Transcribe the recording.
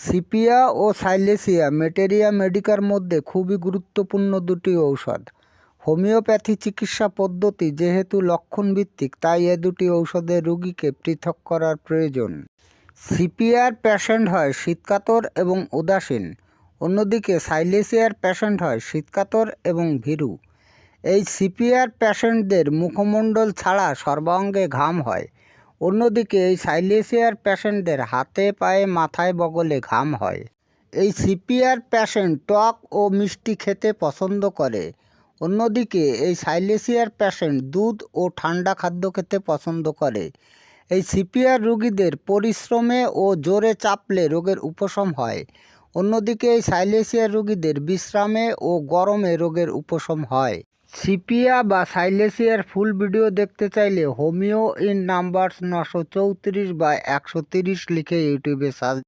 Sepia ও silicea materia মেডিকার মধ্যে খুবই গুরুত্বপূর্ণ দুটি ঔষধ। হোমিওপ্যাথি চিকিৎসা পদ্ধতি যেহেতু লক্ষণভিত্তিক, তাই এ দুটি ঔষধের রোগীকে পৃথক করার প্রয়োজন। সিপিয়ার প্যাশেন্ট হয় শীতকাতর এবং উদাসীন, অন্যদিকে সাইলেসিয়ার প্যাশেন্ট হয় শীতকাতর এবং ভীরু। এই সিপিআর প্যাশেন্টদের মুখমণ্ডল ছাড়া সর্বাঙ্গে ঘাম হয়। অন্যদিকে এই সাইলেসিয়ার প্যাশেন্টদের হাতে পায়ে মাথায় বগলে ঘাম হয়। এই সিপিআর প্যাশেন্ট টক ও মিষ্টি খেতে পছন্দ করে। অন্যদিকে এই সাইলেসিয়ার প্যাশেন্ট দুধ ও ঠান্ডা খাদ্য খেতে পছন্দ করে। এই সিপিআর রোগীদের পরিশ্রমে ও জোরে চাপলে রোগের উপশম হয়। অন্যদিকে এই সাইলেসিয়ার রোগীদের বিশ্রামে ও গরমে রোগের উপশম হয়। সিপিয়া বা সাইলেসিয়ার ফুল ভিডিও দেখতে চাইলে হোমিও ইন নাম্বারস নশো চৌত্রিশ বা একশো তিরিশ লিখে ইউটিউবে সার্চ